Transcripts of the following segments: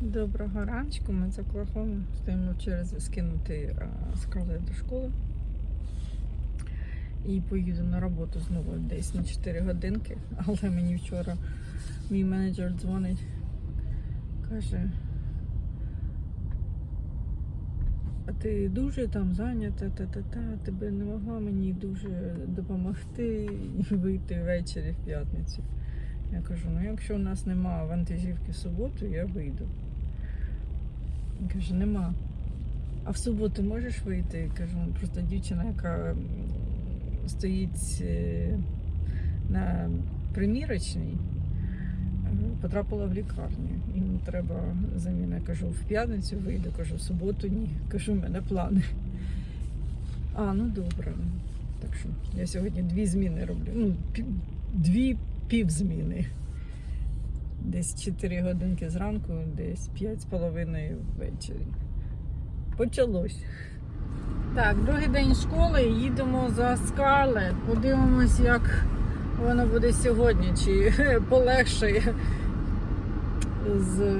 Доброго раночку, ми за Клахом стоїмо в черзі скинути скали до школи. І поїду на роботу знову десь на 4 годинки. Але мені вчора мій менеджер дзвонить, каже, а ти дуже там зайнята, та-та-та, тебе не могла мені дуже допомогти і вийти ввечері в п'ятницю. Я кажу, ну якщо у нас нема вантажівки в суботу, я вийду. Він каже, нема. А в суботу можеш вийти? Я кажу, просто дівчина, яка стоїть е, на примірочній, потрапила в лікарню. Їм треба заміна. Я кажу, в п'ятницю вийду, кажу, в суботу ні. Кажу, в мене плани. А, ну добре. Так що я сьогодні дві зміни роблю. Ну, пів- дві півзміни. Десь 4 годинки зранку, десь 5 з половиною ввечері. Почалось. Так, другий день школи, їдемо за Скарлет. Подивимось, як воно буде сьогодні, чи полегшає з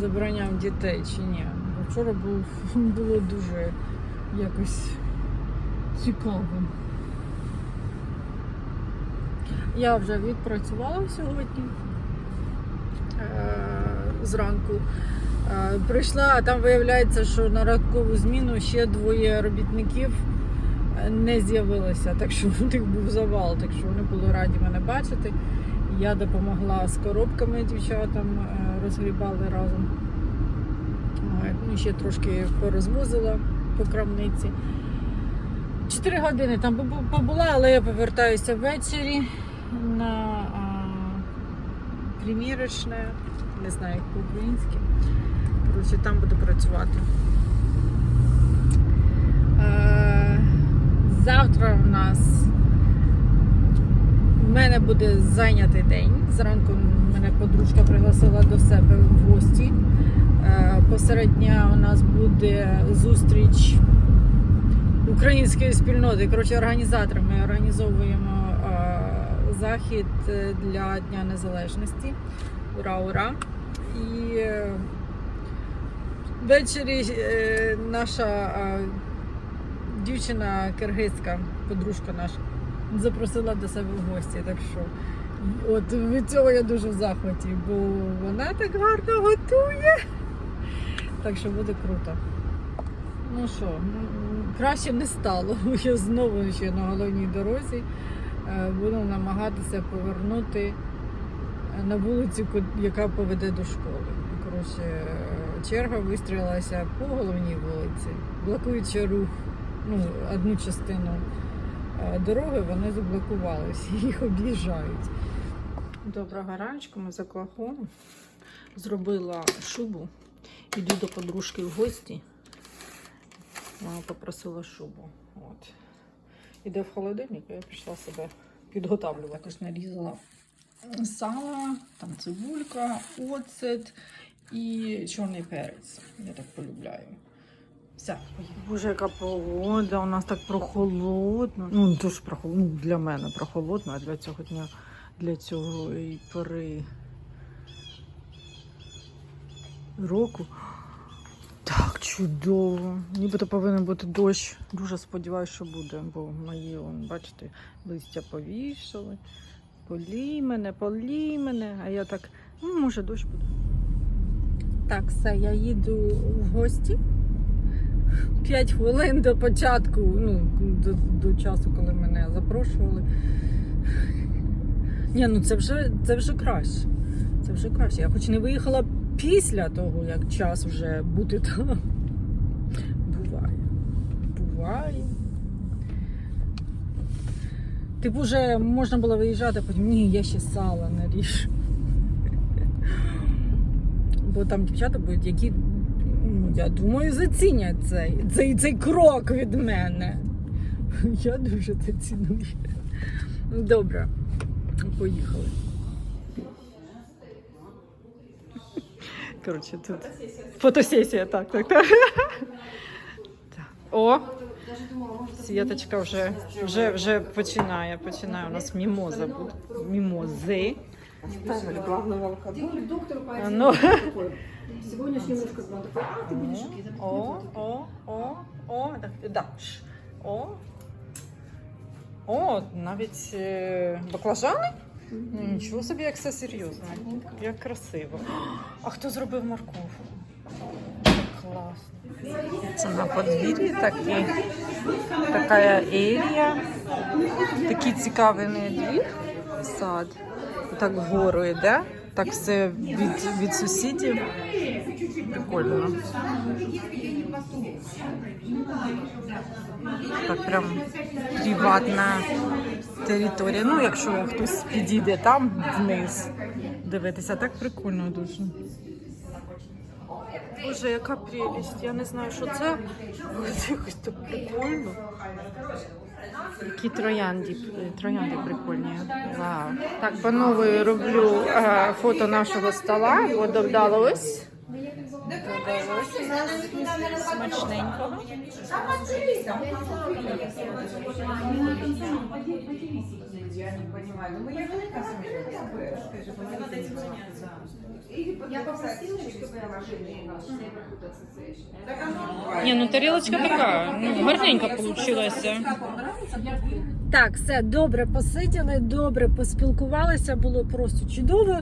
забранням дітей, чи ні. Вчора було дуже якось цікаво. Я вже відпрацювала сьогодні е, зранку. Е, Прийшла, а там виявляється, що на ранкову зміну ще двоє робітників е, не з'явилося. Так що у них був завал, так що вони були раді мене бачити. Я допомогла з коробками дівчатам, розгрібали разом. Ну, ще трошки порозвозила по крамниці. Чотири години там побула, але я повертаюся ввечері на а, примірочне, не знаю як по-українськи. Коротше, там буду працювати. Е, завтра у нас в мене буде зайнятий день. Зранку мене подружка пригласила до себе в гості. Е, посеред дня у нас буде зустріч української спільноти. Коротше, організатори. Ми організовуємо захід е, для Дня Незалежності. Ура, ура! І е, ввечері е, наша дівчина киргизька, подружка наша, запросила до себе в гості. Так що от від цього я дуже в захваті, бо вона так гарно готує. Так що буде круто. Ну що, краще не стало. Я знову ще на головній дорозі е, буду намагатися повернути е, на вулицю, яка поведе до школи. Коротше, е, черга вистрілилася по головній вулиці, блокуючи рух, ну, одну частину дороги, вони заблокувалися, їх об'їжджають. Доброго раночку, ми за Клахом. Зробила шубу. Іду до подружки в гості. Мама попросила шубу. От. Іде в холодильник, я пішла себе підготавлювати. Якось нарізала сало, там цибулька, оцет і чорний перець. Я так полюбляю. Все, поїхали. Боже, яка погода, у нас так прохолодно. Ну, не дуже прохолодно, ну, для мене прохолодно, а для цього дня, для цього і пори року. Чудово. Нібито повинен бути дощ. Дуже сподіваюся, що буде, бо мої, он, бачите, листя повішали. Полій мене, полій мене. А я так, ну, може, дощ буде. Так, все, я їду в гості. П'ять хвилин до початку, ну, до, до часу, коли мене запрошували. Ні, ну це вже, це вже краще. Це вже краще. Я хоч не виїхала після того, як час вже бути там. Буває. Буває. Типу, вже можна було виїжджати, потім ні, я ще сала наріж. Бо там дівчата будуть, які, ну, я думаю, зацінять цей, цей, цей крок від мене. Я дуже це ціную. Добре, поїхали. Коротше, тут фотосесія, так, так, так. О, Світочка вже, вже, вже починає, починає. У нас мімоза. Мімози. Оставили главного алкоголя. Доктору по А, ну. такой. Сегодняшний муж как бы он такой, а ты будешь О, о, о, о, да. О. О, навіть е, баклажани? Ну, Нічого собі, як все серйозно. Як красиво. А хто зробив морковку? Класно. Це на подвір'ї такі, така ерія. Такий цікавий двір, сад. Так вгору йде. Так все від, від сусідів. Прикольно. Так прям приватна територія. Ну, якщо хтось підійде там вниз дивитися, так прикольно дуже. Боже, яка прелість. Я не знаю, що це. Це якось так прикольно. Які троянди, троянди прикольні. Вау. Так, по нової роблю е, фото нашого стола. От додалось. Додалось у нас смачненького. Я попросила, чтобы я Ні, ну тарілочка така, ну, гарненька получилася. Так, все добре посиділи, добре поспілкувалися, було просто чудово.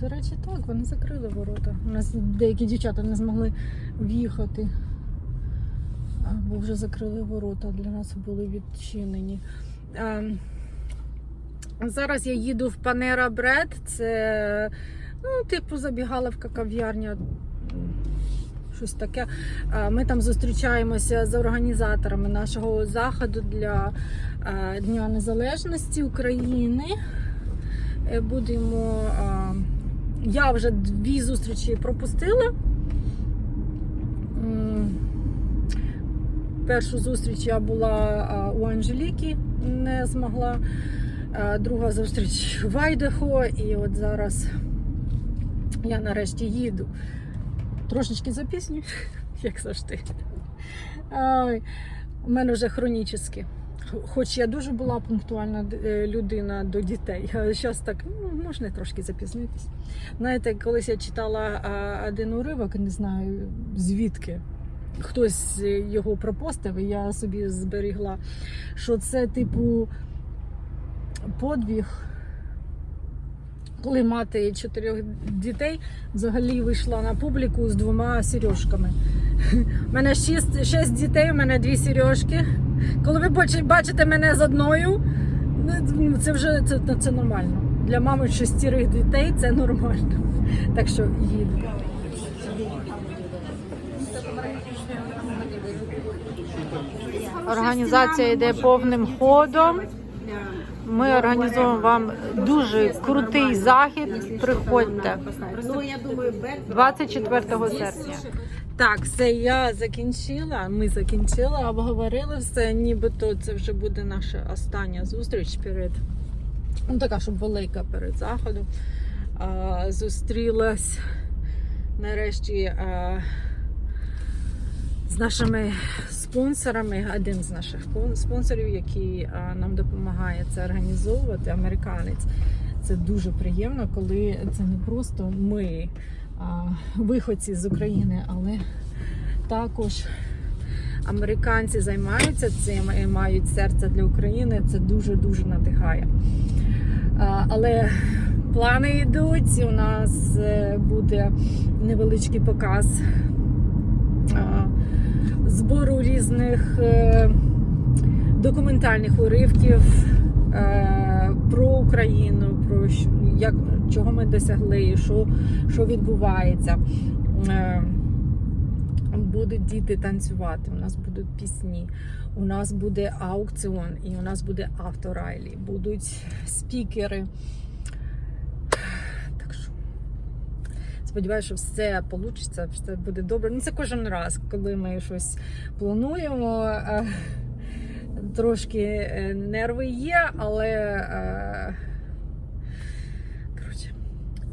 До речі, так, вони закрили ворота. У нас деякі дівчата не змогли в'їхати. Бо вже закрили ворота, для нас були відчинені. А, зараз я їду в Панера Бред. Це ну, типу забігаловка кав'ярня. Щось таке. А, Ми там зустрічаємося з організаторами нашого заходу для а, Дня Незалежності України. Е, Будемо. Я вже дві зустрічі пропустила. Першу зустріч я була у Анжеліки, не змогла. Друга зустріч в Айдахо, і от зараз я нарешті їду. Трошечки запісню, як завжди. У мене вже хронічно. Хоч я дуже була пунктуальна е, людина до дітей, а зараз так ну, можна трошки запізнитись. Знаєте, колись я читала один уривок, не знаю звідки. Хтось е, його пропостив, і я собі зберігла, що це типу подвіг, коли мати чотирьох дітей взагалі вийшла на публіку з двома сережками. У мене шість, шість дітей, у мене дві сережки. Коли ви бач- бачите мене з одною, ну, це вже це, це нормально. Для мами шестірих дітей це нормально. Так що їду. Організація йде повним ходом. Ми організуємо вам дуже крутий захід. Приходьте Ну, я 24 серпня. Так, все, я закінчила. Ми закінчили, обговорили все. Нібито це вже буде наша остання зустріч перед ну, така, щоб велика перед заходом. А, зустрілась нарешті а, з нашими спонсорами. Один з наших спонсорів, який а, нам допомагає це організовувати, американець. Це дуже приємно, коли це не просто ми, виходці з України, але також американці займаються цим і мають серце для України. Це дуже дуже надихає. Але плани йдуть. У нас е, буде невеличкий показ збору різних е, документальних уривків е, про Україну, про щ- як, чого ми досягли, що, що відбувається. Е, Будуть діти танцювати, у нас будуть пісні, у нас буде аукціон і у нас буде авторайлі, будуть спікери. Так що сподіваюся, що все вийде, все буде добре. Ну, це кожен раз, коли ми щось плануємо. е, Трошки е, нерви є, але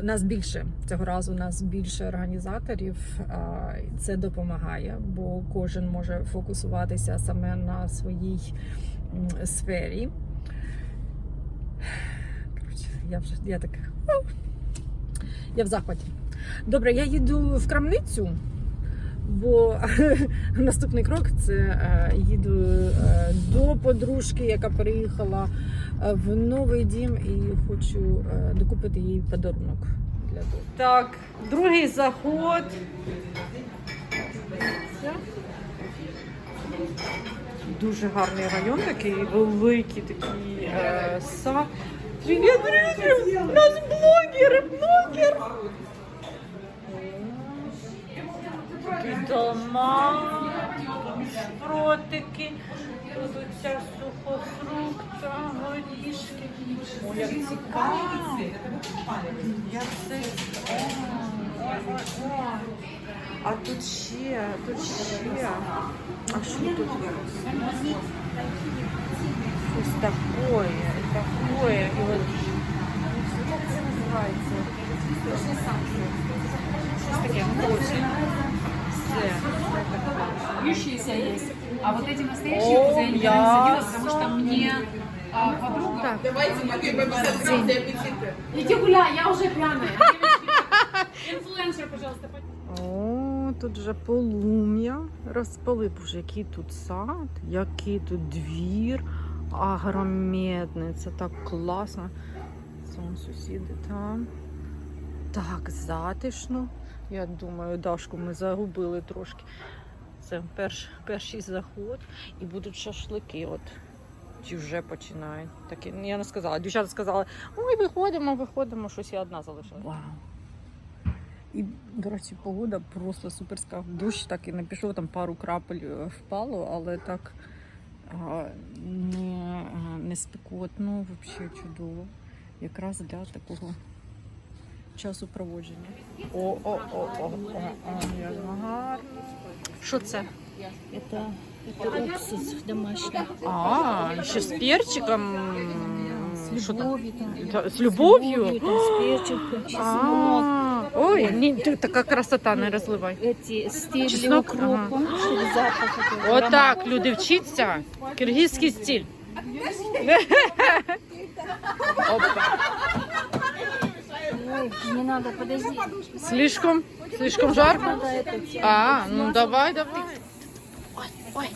нас більше цього разу. Нас більше організаторів. Це допомагає, бо кожен може фокусуватися саме на своїй сфері. я вже я так. Я в захваті. Добре, я їду в крамницю, бо наступний крок це е, їду е, до подружки, яка переїхала в новий дім, і хочу е, докупити їй подарунок для дому. Так, другий заход. Дуже гарний район, такий великий, такий е, сад. Привіт, привіт! У нас блогер, блогер! Дома, шпротики, тут оця сухофрукта, горішки. О, як цікаво! О, о. А тут ще, тут ще. А що тут? Щось такое, такое. І от як це називається? Щось таке, очень. Все. Ющиеся есть. А вот эти настоящие О, кузы я не мясо. потому что мне а, подруга... Так. Иди гуляй, я уже пьяная. Девочки, Инфлюенсер, пожалуйста, О, тут вже полум'я розпалив. Боже, який тут сад, який тут двір агромедний. Це так класно. Це вон сусіди там. Так, затишно. Я думаю, Дашку ми загубили трошки. Це перш, перший заход. І будуть шашлики. От. Чи вже починають. Такі, ну, я не сказала. Дівчата сказали, ой, виходимо, виходимо, щось я одна залишилася. Вау. І, до речі, погода просто суперська. Дощ так і не пішов, там пару крапель е, впало, але так а, не, а, не спекотно, взагалі чудово. Якраз для такого часу проводження. О, о, о, о, о, о, як гарно. Що це? Это, это уксус домашний. А, ще з перчиком. С Що там? любовью там. Та- З любов'ю? там, с перчиком, чеснок. А, Ой, ні, ти така красота, не розливай. Эти стебли Чеснок, укропа, чтобы запах. такой Отак, люди, вчіться. Киргизький стиль. Опа. Ой, не надо, подожди. Слишком, слишком жарко? А, ну давай, давай. Ой, ой.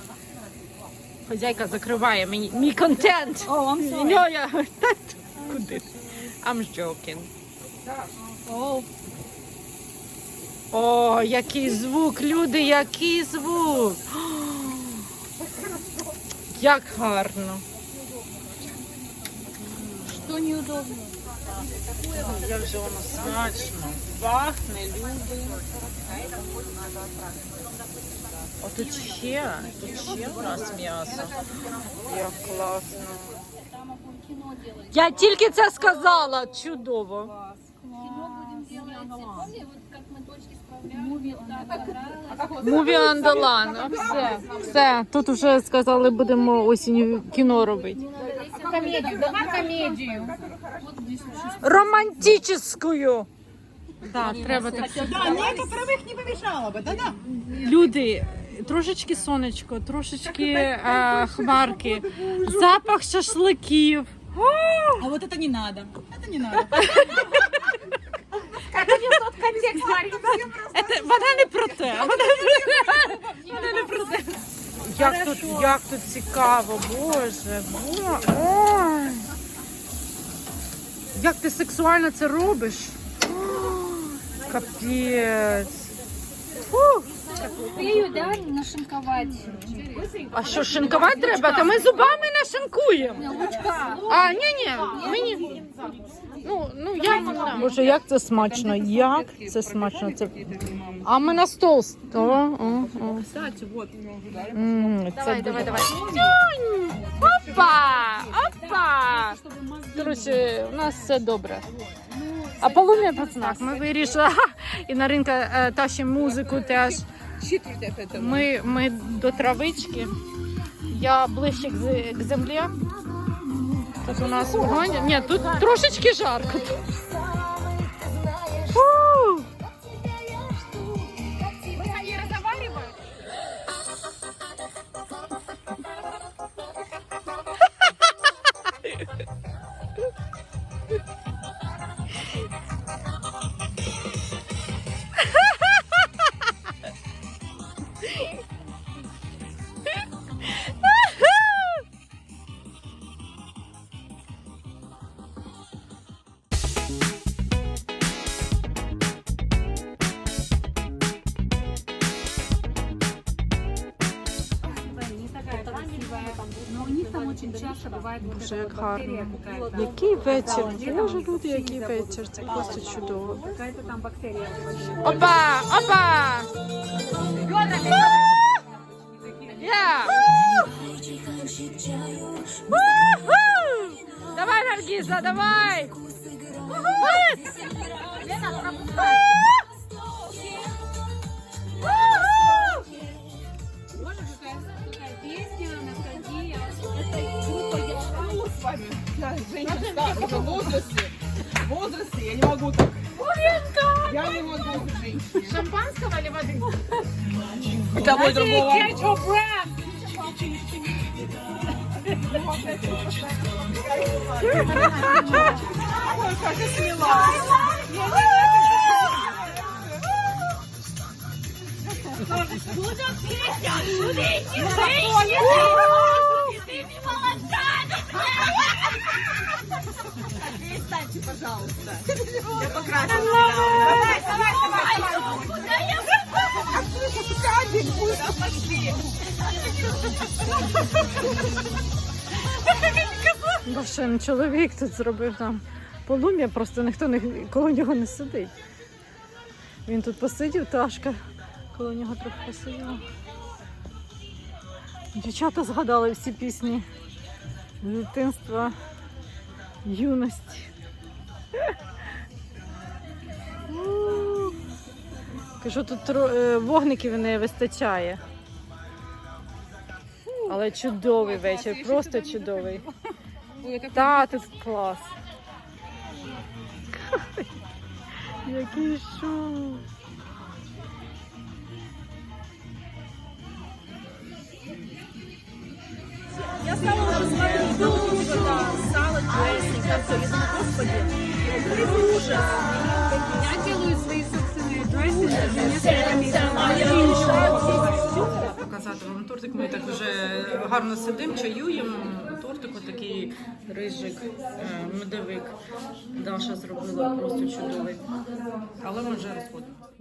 Хозяйка закриває мені мій контент. О, вам Ну, я... Куди? I'm joking. О, О, який звук, люди, який звук. Як гарно. что неудобно. Як же воно смачно. Пахне, люди. О, тут ще, тут ще у нас м'ясо. Як класно. Я тільки це сказала. Чудово. Муві Андалан. Все. Все. Тут вже сказали, будемо осінню кіно робити Комедию, давай комедию. Романтичною. Да, треба так. Да, некоторых не помешало бы, да-да. Люди, трошечки сонечко, трошечки е, хмарки, запах шашликів. А вот это не надо. Это не надо. Це, вона не про те. Вона, вона не про те. Як тут, як тут цікаво, боже. бо- Ой. Як ти сексуально це робиш? Капець. Фу. Ее, да, нашинковать. А що, шинкувати треба? Та ми зубами не шинкуємо. А, ні, ні, мені. Ну, ну я Боже, як це смачно, як це смачно. Це... А ми на стол. О, о, о. Кстати, вот. давай, давай, давай. Опа! Опа! Коротше, у нас все добре. А полум'я пацанах, ми вирішили. І на ринку е, тащимо музику теж. Ми, ми до травички. Я ближче к, зе- к землі. Тут у нас вогонь. Ні, тут трошечки жарко. Фу! Но у них там очень часто бывает вот Боже, эта як вот гарно. бактерия какая-то. Який вечір? Боже, люди, який вечір. Це просто чудово. Какая-то там бактерия. Опа! Опа! Я! Давай, Наргиза, давай! Боже, я. Женщина старая, уже в возрасте. В возрасте я не могу так. Я не могу быть женщиной. Шампанского или воды? И того, и другого. Get your breath! Ой, как я смела. Перестаньте, пожалуйста. Я покрасила. Давай, давай, давай. Садик будет, пошли. Боже, чоловік тут зробив нам полум'я, просто ніхто не, коло нього не сидить. Він тут посидів, Ташка коло нього трохи посиділа. Дівчата згадали всі пісні з дитинства, юності. Кажу, тут е, вогників не вистачає. Але чудовий вечір, просто чудовий. Та, тут клас. Який шум. Я стала уже смотреть долго, сало Я думаю, господи, какой ужас. Я делаю свои собственные дрессы. Показати вам тортик. Ми так вже гарно сидимо, чаюємо. Тортик отакий рижик, е, медовик. Даша зробила просто чудовий. Але ми вже розходимо.